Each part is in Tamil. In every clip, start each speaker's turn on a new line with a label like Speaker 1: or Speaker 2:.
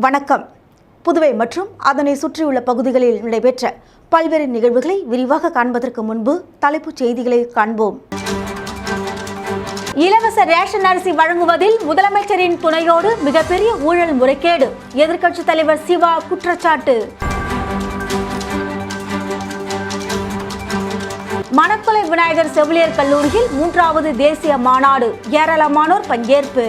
Speaker 1: வணக்கம். புதுவை மற்றும் அதனை சுற்றியுள்ள பகுதிகளில் நடைபெற்ற பல்வேறு நிகழ்வுகளை விரிவாக காண்பதற்கு முன்பு தலைப்புச் செய்திகளை காண்போம். இலவச ரேஷன் அரிசி வழங்குவதில் முதலமைச்சரின் துணையோடு மிகப்பெரிய ஊழல் முறைகேடு எதிர்க்கட்சித் தலைவர் சிவா குற்றச்சாட்டு. மணக்குலை விநாயகர் செவிலியர் கல்லூரியில் மூன்றாவது தேசிய மாநாடு ஏராளமானோர் பங்கேற்பு.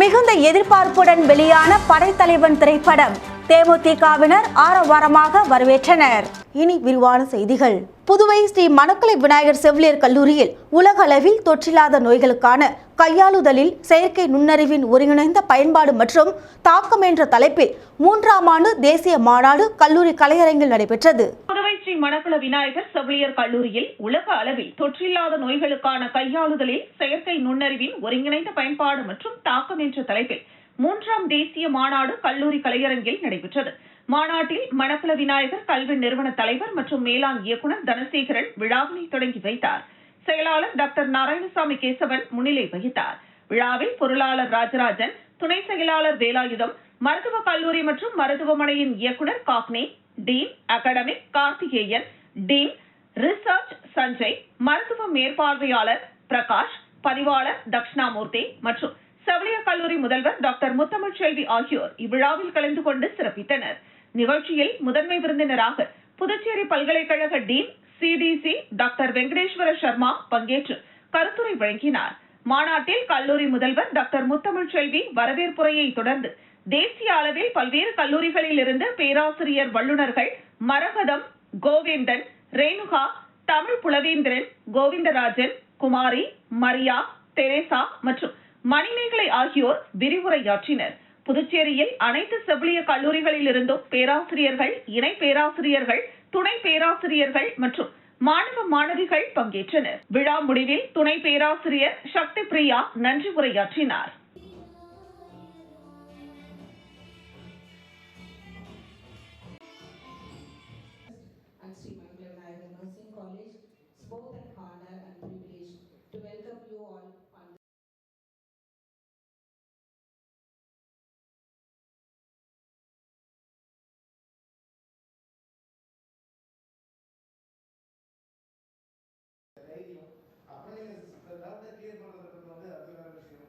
Speaker 1: மிகுந்த எதிர்பார்ப்புடன் வெளியான படைத்தலைவன் திரைப்படம். தேமுதிகவினர் ஆரவாரமாக வரவேற்றனர். இனி விரிவான செய்திகள். புதுவை ஸ்ரீ மணக்கலை விநாயகர் செவிலியர் கல்லூரியில் உலக அளவில் தொற்றில்லாத நோய்களுக்கான கையாளுதலில் செயற்கை நுண்ணறிவின் ஒருங்கிணைந்த பயன்பாடு மற்றும் தாக்கம் என்ற தலைப்பில் மூன்றாம் ஆண்டு தேசிய மாநாடு கல்லூரி கலையரங்கில் நடைபெற்றது.
Speaker 2: புதுவை ஸ்ரீ மணக்குள விநாயகர் செவிலியர் கல்லூரியில் உலக அளவில் தொற்றில்லாத நோய்களுக்கான கையாளுதலில் செயற்கை நுண்ணறிவின் ஒருங்கிணைந்த பயன்பாடு மற்றும் தாக்கம் என்ற தலைப்பில் மூன்றாம் தேசிய மாநாடு கல்லூரி கலையரங்கில் நடைபெற்றது. மாநாட்டில் மணக்குள விநாயகர் கல்வி நிறுவன தலைவர் மற்றும் மேலாண் இயக்குநர் தனசேகரன் விழாவினை தொடங்கி வைத்தார். செயலாளர் டாக்டர் நாராயணசாமி கேசவன் முன்னிலை வகித்தார். விழாவில் பொருளாளர் ராஜராஜன் துணை செயலாளர் வேலாயுதம் மருத்துவ கல்லூரி மற்றும் மருத்துவமனையின் இயக்குநர் Gagné dean academic Karthikeyan dean research Sanjay மருத்துவ மேற்பார்வையாளர் பிரகாஷ் பதிவாளர் தக்ஷணாமூர்த்தி மற்றும் செவிலியர் கல்லூரி முதல்வர் டாக்டர் முத்தமிழ் செல்வி ஆகியோர் இவ்விழாவில் கலந்து கொண்டு சிறப்பித்தனர். நிகழ்ச்சியில் முதன்மை விருந்தினராக புதுச்சேரி பல்கலைக்கழக dean CDC doctor Venkateswara Sharma பங்கேற்று கருத்துரை வழங்கினார். மாநாட்டில் கல்லூரி முதல்வர் டாக்டர் முத்தமிழ் செல்வி வரவேற்புரையை தொடர்ந்து தேசிய அளவில் பல்வேறு கல்லூரிகளில் இருந்து பேராசிரியர் வல்லுநர்கள் மரகதம் கோவேந்தன் ரேணுகா தமிழ் புலவேந்திரன் கோவிந்தராஜன் குமாரி மரியா தெரேசா மற்றும் மணிமேகலை ஆகியோர் விரிவுரையாற்றினர். புதுச்சேரியில் அனைத்து செவிலிய கல்லூரிகளில் இருந்தும் பேராசிரியர்கள் இணை பேராசிரியர்கள் துணை பேராசிரியர்கள் மற்றும் மாணவ மாணவிகள் பங்கேற்றனர். விழா முடிவில் துணை பேராசிரியர் சக்தி பிரியா நன்றி உரையாற்றினார்.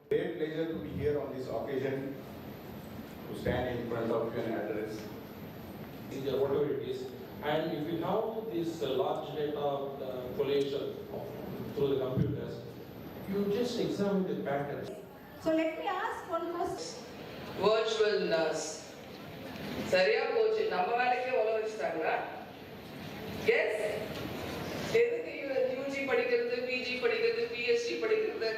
Speaker 3: Great pleasure to be here on this occasion to stand in front of you and address.
Speaker 4: India, whatever it is. And if you have this uh, large data uh, collation of- through the computers, you just examine the patterns.
Speaker 5: So let me ask one question.
Speaker 6: virtual nurse சரியா போச்சு நம்ம வேலைக்கே உல வச்சுட்டாங்களா எஸ் எதுக்கு யூஜி படிக்கிறது பிஜி படிக்கிறது பிஎஸ்சி படிக்கிறது.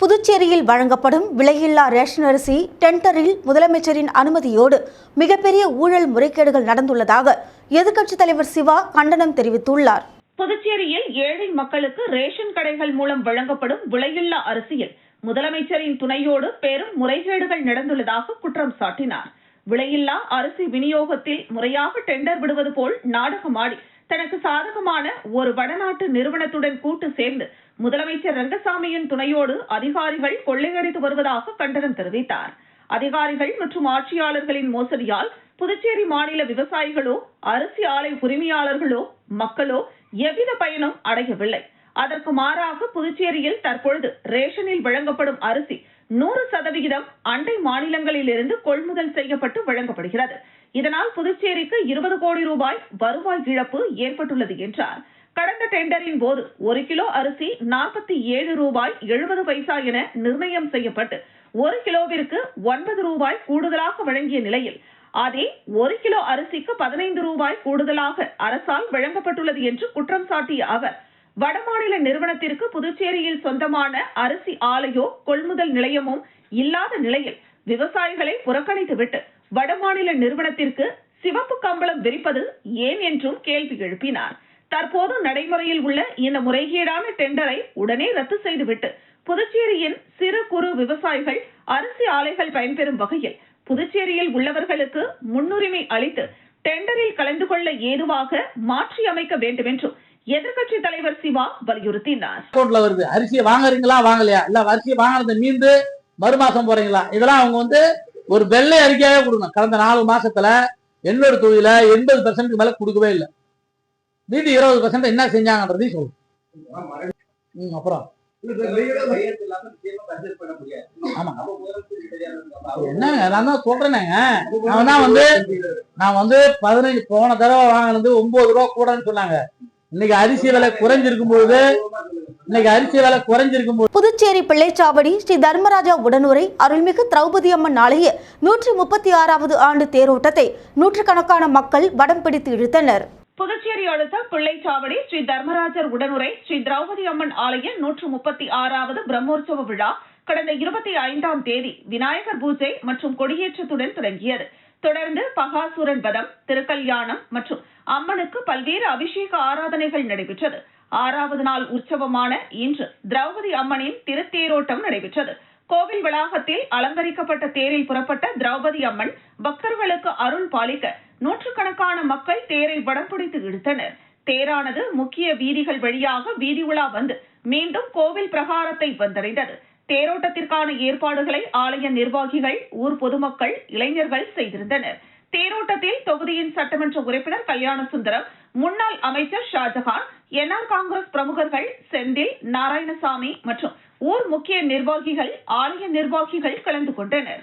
Speaker 1: புதுச்சேரியில் வழங்கப்படும் விலையில்லா ரேஷன் அரிசி டெண்டரில் முதலமைச்சரின் அனுமதியோடு மிகப்பெரிய ஊழல் முறைகேடுகள் நடந்துள்ளதாக எதிர்க்கட்சித் தலைவர் சிவா கண்டனம் தெரிவித்துள்ளார்.
Speaker 2: புதுச்சேரியில் ஏழை மக்களுக்கு ரேஷன் கடைகள் மூலம் வழங்கப்படும் விலையில்லா அரிசியில் முதலமைச்சரின் துணையோடு பெரும் முறைகேடுகள் நடந்துள்ளதாக குற்றம் சாட்டினார். விலையில்லா அரிசி விநியோகத்தில் முறையாக டெண்டர் விடுவது போல் நாடகமாடி தனக்கு சாதகமான ஒரு வடநாட்டு நிறுவனத்துடன் கூட்டு சேர்ந்து முதலமைச்சர் ரங்கசாமியின் துணையோடு அதிகாரிகள் கொள்ளையடித்து வருவதாக கண்டனம் தெரிவித்தார். அதிகாரிகள் மற்றும் ஆட்சியாளர்களின் மோசடியால் புதுச்சேரி மாநில விவசாயிகளோ அரிசி ஆலை உரிமையாளர்களோ மக்களோ எவ்வித பயனும் அடையவில்லை. அதற்கு மாறாக புதுச்சேரியில் தற்பொழுது ரேஷனில் வழங்கப்படும் அரிசி நூறு சதவிகிதம் அண்டை மாநிலங்களிலிருந்து கொள்முதல் செய்யப்பட்டு வழங்கப்படுகிறது. இதனால் புதுச்சேரிக்கு இருபது கோடி ரூபாய் வருவாய் இழப்பு ஏற்பட்டுள்ளது என்றார். கடந்த டெண்டரின் போது ஒரு கிலோ அரிசி நாற்பத்தி ஏழு ரூபாய் எழுபது பைசா என நிர்ணயம் செய்யப்பட்டு ஒரு கிலோவிற்கு ஒன்பது ரூபாய் கூடுதலாக வழங்கிய நிலையில் அதே ஒரு கிலோ அரிசிக்கு பதினைந்து ரூபாய் கூடுதலாக அரசால் வழங்கப்பட்டுள்ளது என்று குற்றம் சாட்டிய அவர் வடமாநில நிறுவனத்திற்கு புதுச்சேரியில் சொந்தமான அரிசி ஆலையோ கொள்முதல் நிலையமும் இல்லாத நிலையில் விவசாயிகளை புறக்கணித்துவிட்டு வடமாநில நிறுவனத்திற்கு சிவப்பு கம்பளம் விரிப்பது ஏன் என்றும் கேள்வி எழுப்பினார். தற்போது நடைமுறையில் உள்ள இந்த முறைகேடான டெண்டரை உடனே ரத்து செய்துவிட்டு புதுச்சேரியின் சிறு குறு விவசாயிகள் அரிசி ஆலைகள் பயன்பெறும் வகையில் புதுச்சேரியில் உள்ளவர்களுக்கு முன்னுரிமை அளித்து டெண்டரில் கலந்து கொள்ள ஏதுவாக மாற்றி அமைக்க வேண்டும் என்றும் எதிர்கட்சி தலைவர் சிவா வலியுறுத்தினார்.
Speaker 7: அக்கௌண்ட்ல வருது. அரிசியை வாங்குறீங்களா வாங்கலையா? இல்ல அரிசியை வாங்கினதை மீந்து மறுமாசம் போறீங்களா? இதெல்லாம் அவங்க வந்து ஒரு வெள்ளை அறிக்கையாவே கொடுக்கணும் கடந்த நாலு மாசத்துல என்னோட தொகுதியில எண்பது பெர்சன்ட் மேல கொடுக்கவே இல்லை. மீதி இருபது பெர்சன்ட் என்ன செஞ்சாங்கன்றதையும் சொல்லும் அப்புறம். நான் வந்து நான் வந்து பதினஞ்சு போன தடவை வாங்கினது ஒன்பது ரூபா கூடன்னு சொன்னாங்க. இன்னைக்கு அரிசி விலை குறைஞ்சிருக்கும் பொழுது இன்னைக்கு அரிசி விலை குறைஞ்சிருக்கும் பொழுது
Speaker 1: புதுச்சேரி பிள்ளைச்சாவடி ஸ்ரீ தர்மராஜா உடனுரை அருள்மிகு திரௌபதி அம்மன் ஆலய நூற்றி முப்பத்தி ஆறாவது ஆண்டு தேரோட்டத்தை நூற்றுக்கணக்கான மக்கள் வடம் பிடித்து இழுத்தனர்.
Speaker 2: புதுச்சேரி அடுத்த பிள்ளைச்சாவடி ஸ்ரீ தர்மராஜர் உடனுரை ஸ்ரீ திரௌபதி அம்மன் ஆலய நூற்று முப்பத்தி ஆறாவது பிரம்மோற்சவ விழா கடந்த இருபத்தி ஐந்தாம் தேதி விநாயகர் பூஜை மற்றும் கொடியேற்றத்துடன் தொடங்கியது. தொடர்ந்து பகாசுரன் வதம் திருக்கல்யாணம் மற்றும் அம்மனுக்கு பல்வேறு அபிஷேக ஆராதனைகள் நடைபெற்றது. ஆறாவது நாள் உற்சவமான இன்று திரௌபதி அம்மனின் திருத்தேரோட்டம் நடைபெற்றது. கோவில் வளாகத்தில் அலங்கரிக்கப்பட்ட தேரில் புறப்பட்ட திரௌபதி அம்மன் பக்தர்களுக்கு அருள் பாலிக்க நூற்றுக்கணக்கான மக்கள் தேரை வடம் பிடித்து இழுத்தனர். தேரானது முக்கிய வீதிகள் வழியாக வீதி உலா வந்து மீண்டும் கோவில் பிரகாரத்தை வந்தடைந்தது. தேரோட்டத்திற்கான ஏற்பாடுகளை ஆலய நிர்வாகிகள் ஊர் பொதுமக்கள் இளைஞர்கள் செய்திருந்தனர். தேரோட்டத்தில் தொகுதியின் சட்டமன்ற உறுப்பினர் கல்யாண சுந்தரம் முன்னாள் அமைச்சர் ஷாஜஹான் என்ஆர் காங்கிரஸ் பிரமுகர்கள் செந்தில் நாராயணசாமி மற்றும் ஊர் முக்கிய நிர்வாகிகள் ஆலய நிர்வாகிகள் கலந்து கொண்டனர்.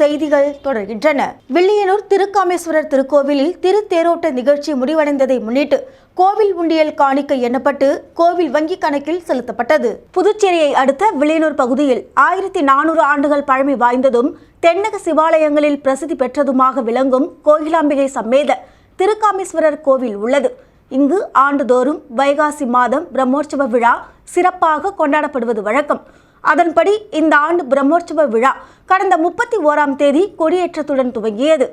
Speaker 1: செய்திகள் தொடர்கின்றன. வில்லியனூர் திருக்காமேஸ்வரர் திருக்கோவிலில் திருத்தேரோட்ட நிகழ்ச்சி முடிவடைந்ததை முன்னிட்டு கோவில் உண்டியல் காணிக்கை எண்ணப்பட்டு கோவில் வங்கி கணக்கில் செலுத்தப்பட்டது. புதுச்சேரியை அடுத்த வில்லியனூர் பகுதியில் ஆயிரத்தி நானூறு ஆண்டுகள் பழமை வாய்ந்ததும் தென்னக சிவாலயங்களில் பிரசித்தி பெற்றதுமாக விளங்கும் கோகிலாம்பிகை சம்மேத திருக்காமேஸ்வரர் கோவில் உள்ளது. இங்கு ஆண்டுதோறும் வைகாசி மாதம் பிரம்மோற்சவ விழா சிறப்பாக கொண்டாடப்படுவது வழக்கம். அதன்படி இந்த ஆண்டு பிரம்மோற்சவ விழா கடந்த முப்பத்தி ஓராம் தேதி கொடியேற்றத்துடன் துவங்கியது.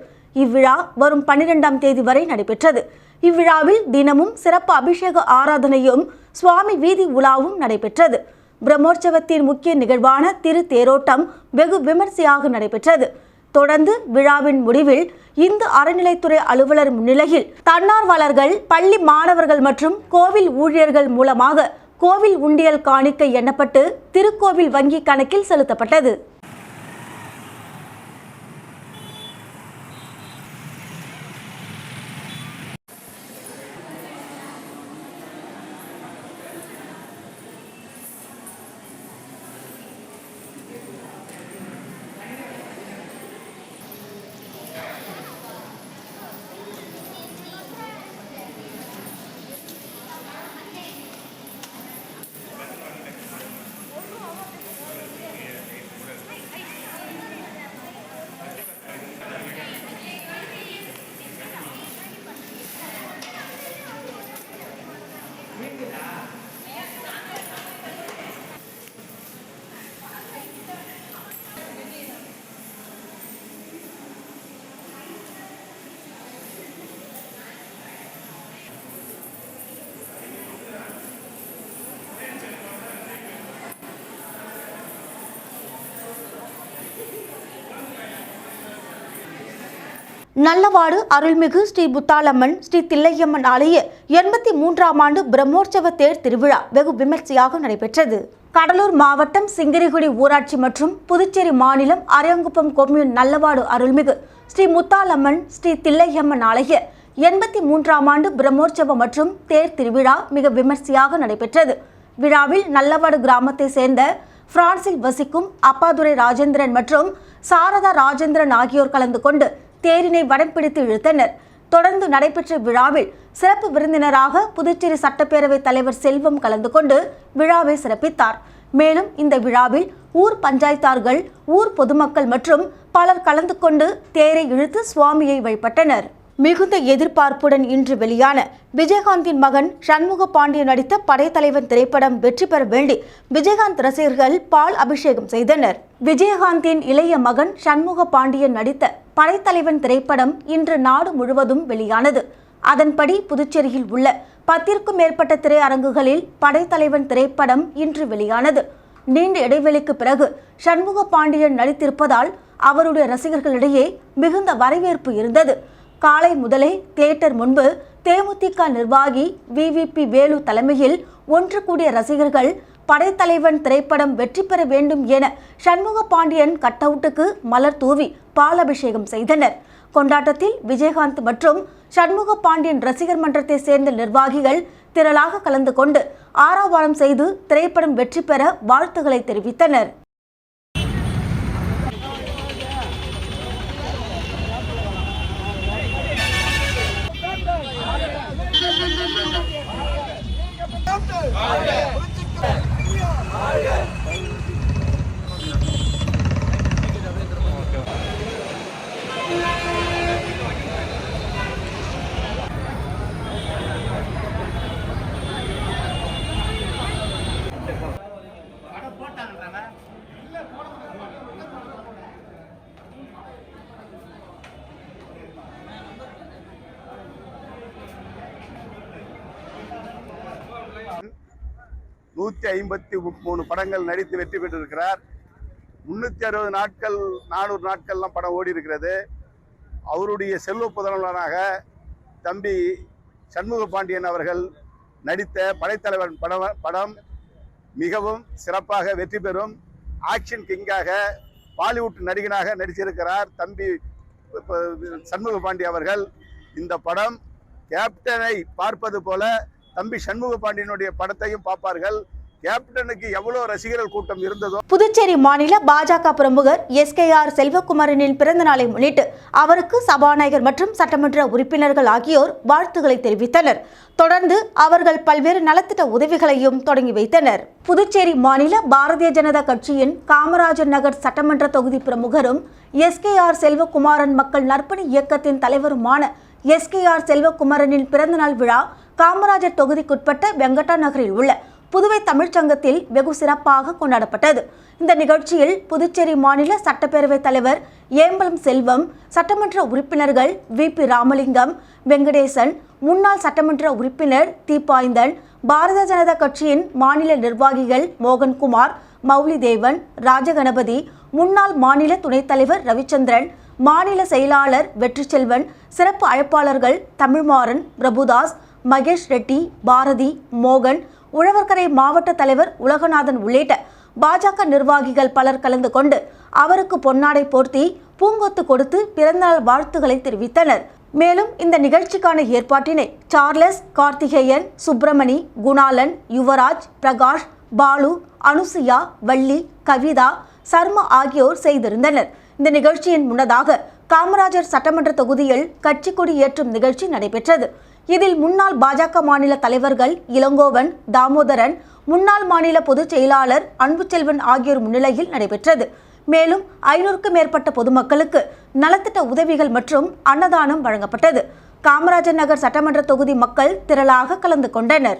Speaker 1: இவ்விழா வரும் பன்னிரெண்டாம் தேதி வரை நடைபெற்றது. இவ்விழாவில் தினமும் சிறப்பு அபிஷேக ஆராதனையும் சுவாமி வீதி உலாவும் நடைபெற்றது. பிரம்மோற்சவத்தின் முக்கிய நிகழ்வான திரு தேரோட்டம் வெகு விமர்சையாக நடைபெற்றது. தொடர்ந்து விழாவின் முடிவில் இந்து அறநிலைத்துறை அலுவலர் முன்னிலையில் தன்னார்வலர்கள் பள்ளி மாணவர்கள் மற்றும் கோவில் ஊழியர்கள் மூலமாக கோவில் உண்டியல் காணிக்கை எண்ணப்பட்டு திருக்கோவில் வங்கி கணக்கில் செலுத்தப்பட்டது. நல்லவாடு அருள்மிகு ஸ்ரீ புத்தாலம்மன் ஸ்ரீ தில்லையம்மன் ஆலய எண்பத்தி மூன்றாம் ஆண்டு பிரம்மோற்சவ தேர் திருவிழா வெகு விமர்சையாக நடைபெற்றது. கடலூர் மாவட்டம் சிங்கரிகுடி ஊராட்சி மற்றும் புதுச்சேரி மாநிலம் அரியங்குப்பம் கொம்யூன் நல்லவாடு அருள்மிகு ஸ்ரீ முத்தாலம்மன் ஸ்ரீ தில்லையம்மன் ஆலய எண்பத்தி மூன்றாம் ஆண்டு பிரம்மோற்சவ மற்றும் தேர் திருவிழா மிக விமர்சையாக நடைபெற்றது. விழாவில் நல்லவாடு கிராமத்தை சேர்ந்த பிரான்சில் வசிக்கும் அப்பாதுரை ராஜேந்திரன் மற்றும் சாரதா ராஜேந்திரன் ஆகியோர் கலந்து கொண்டு தேரினை வடம் பிடித்து இழுத்தனர். தொடர்ந்து நடைபெற்ற விழாவில் சிறப்பு விருந்தினராக புதுச்சேரி சட்டப்பேரவைத் தலைவர் செல்வம் கலந்து கொண்டு விழாவை சிறப்பித்தார். மேலும் இந்த விழாவில் ஊர் பஞ்சாயத்தார்கள் ஊர் பொதுமக்கள் மற்றும் பலர் கலந்து கொண்டு தேரை இழுத்து சுவாமியை வழிபட்டனர். மிகுந்த எதிர்பார்ப்புடன் இன்று வெளியான விஜயகாந்தின் மகன் சண்முக பாண்டியன் நடித்த படைத்தலைவன் திரைப்படம் வெற்றி பெற வேண்டி விஜயகாந்த் ரசிகர்கள் பால் அபிஷேகம் செய்தனர். விஜயகாந்தின் இளைய மகன் சண்முக பாண்டியன் நடித்த படைத்தலைவன் திரைப்படம் இன்று நாடு முழுவதும் வெளியானது. அதன்படி புதுச்சேரியில் உள்ள பத்திற்கும் மேற்பட்ட திரையரங்குகளில் படைத்தலைவன் திரைப்படம் இன்று வெளியானது. நீண்ட இடைவெளிக்கு பிறகு சண்முக பாண்டியன் நடித்திருப்பதால் அவருடைய ரசிகர்களிடையே மிகுந்த வரவேற்பு இருந்தது. காலை முதலே தியேட்டர் முன்பு தேமுதிக நிர்வாகி விவிபி வேலு தலைமையில் ஒன்று கூடிய ரசிகர்கள் படைத்தலைவன் திரைப்படம் வெற்றி பெற வேண்டும் என சண்முக பாண்டியன் கட்டவுட்டுக்கு மலர் தூவி பாலபிஷேகம் செய்தனர். கொண்டாட்டத்தில் விஜயகாந்த் மற்றும் சண்முக பாண்டியன் ரசிகர் மன்றத்தை சேர்ந்த நிர்வாகிகள் திரளாக கலந்து கொண்டு ஆரவாரம் செய்து திரைப்படம் வெற்றி பெற வாழ்த்துக்களை தெரிவித்தனர்.
Speaker 8: நூற்றி ஐம்பத்தி மூணு படங்கள் நடித்து வெற்றி பெற்றிருக்கிறார். முன்னூற்றி அறுபது நாட்கள் நானூறு நாட்கள்லாம் படம் ஓடி இருக்கிறது அவருடைய செல்வ புதல்வனாக தம்பி சண்முக பாண்டியன் அவர்கள் நடித்த படைத்தலைவன் படம் படம் மிகவும் சிறப்பாக வெற்றி பெறும். ஆக்ஷன் கிங்காக பாலிவுட் நடிகனாக நடிச்சிருக்கிறார் தம்பி சண்முக பாண்டி அவர்கள். இந்த படம் கேப்டனை பார்ப்பது போல தம்பி சண்முக பாண்டியனுடைய படத்தையும் பார்ப்பார்கள். கேப்டனுக்கு எவ்வளவு ரசிகர்கள் கூட்டம் இருந்ததோ
Speaker 1: புதுச்சேரி மாநில பாஜக பிரமுகர் எஸ்கேஆர் செல்வகுமாரனின் பிறந்த நாளை முன்னிட்டு அவருக்கு சபாநாயகர் மற்றும் சட்டமன்ற உறுப்பினர்கள் ஆகியோர் வாழ்த்துக்களை தெரிவித்தனர். தொடர்ந்து அவர்கள் பல்வேறு நலத்திட்ட உதவிகளையும் தொடங்கி வைத்தனர். புதுச்சேரி மாநில பாரதிய ஜனதா கட்சியின் காமராஜர் நகர் சட்டமன்ற தொகுதி பிரமுகரும் எஸ் கே ஆர் செல்வகுமாரன் மக்கள் நற்பணி இயக்கத்தின் தலைவருமான எஸ் கே ஆர் செல்வகுமாரனின் பிறந்தநாள் விழா காமராஜர் தொகுதிக்குட்பட்ட வெங்கடா நகரில் உள்ள புதுவை தமிழ்ச்சங்கத்தில் வெகு சிறப்பாக கொண்டாடப்பட்டது. இந்த நிகழ்ச்சியில் புதுச்சேரி மாநில சட்டப்பேரவைத் தலைவர் ஏம்பலம் செல்வம் சட்டமன்ற உறுப்பினர்கள் வி. பி. ராமலிங்கம் வெங்கடேசன் முன்னாள் சட்டமன்ற உறுப்பினர் தீபாய்ந்தன் பாரதிய ஜனதா கட்சியின் மாநில நிர்வாகிகள் மோகன்குமார் மௌலி தேவன் ராஜகணபதி முன்னாள் மாநில துணைத் தலைவர் ரவிச்சந்திரன் மாநில செயலாளர் வெற்றிச்செல்வன் சிறப்பு அழைப்பாளர்கள் தமிழ்மாறன் பிரபுதாஸ் மகேஷ் ரெட்டி பாரதி மோகன் உழவர்கரை மாவட்ட தலைவர் உலகநாதன் உள்ளிட்ட பாஜக நிர்வாகிகள் பலர் கலந்து கொண்டு அவருக்கு பொன்னாடை போர்த்தி பூங்கொத்து கொடுத்து பிறந்தநாள் வாழ்த்துக்களை தெரிவித்தனர். மேலும் இந்த நிகழ்ச்சிக்கான ஏற்பாட்டினை சார்லஸ் கார்த்திகேயன் சுப்பிரமணி குணாலன் யுவராஜ் பிரகாஷ் பாலு அனுசுயா வள்ளி கவிதா சர்மா ஆகியோர் செய்திருந்தனர். இந்த நிகழ்ச்சியின் முன்னதாக காமராஜர் சட்டமன்ற தொகுதியில் கட்சி கொடி ஏற்றும் நிகழ்ச்சி நடைபெற்றது. இதில் முன்னாள் பாஜக மாநில தலைவர்கள் இளங்கோவன் தாமோதரன் முன்னாள் மாநில பொதுச் செயலாளர் அன்புச்செல்வன் ஆகியோர் முன்னிலையில் நடைபெற்றது. மேலும் ஐநூறுக்கும் மேற்பட்ட பொதுமக்களுக்கு நலத்திட்ட உதவிகள் மற்றும் அன்னதானம் வழங்கப்பட்டது. காமராஜர் நகர் சட்டமன்ற தொகுதி மக்கள் திரளாக கலந்து கொண்டனர்.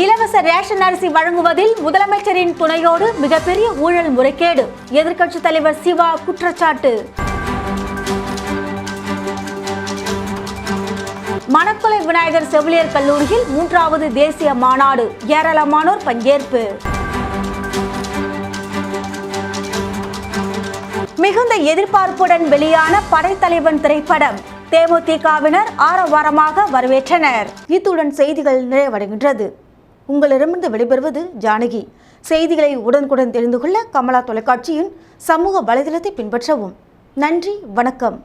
Speaker 1: இலவச ரேஷன் அரிசி வழங்குவதில் முதலமைச்சரின் துணையோடு மிகப்பெரிய ஊழல் முறைகேடு. எதிர்க்கட்சித் தலைவர் சிவா குற்றச்சாட்டு. மணக்குலை விநாயகர் செவிலியர் கல்லூரியில் மூன்றாவது தேசிய மாநாடு. ஏராளமானோர் பங்கேற்பு. மிகுந்த எதிர்பார்ப்புடன் வெளியான படைத்தலைவன் திரைப்படம். தேமுதிகவினர் ஆரவாரமாக வரவேற்றனர். இத்துடன் செய்திகள் நிறைவடைகின்றது. உங்களிடமிருந்து வெளிபெறுவது ஜானகி. செய்திகளை உடனுக்குடன் தெரிந்து கொள்ள கமலா தொலைக்காட்சியின் சமூக வலைதளத்தை பின்பற்றவும். நன்றி வணக்கம்.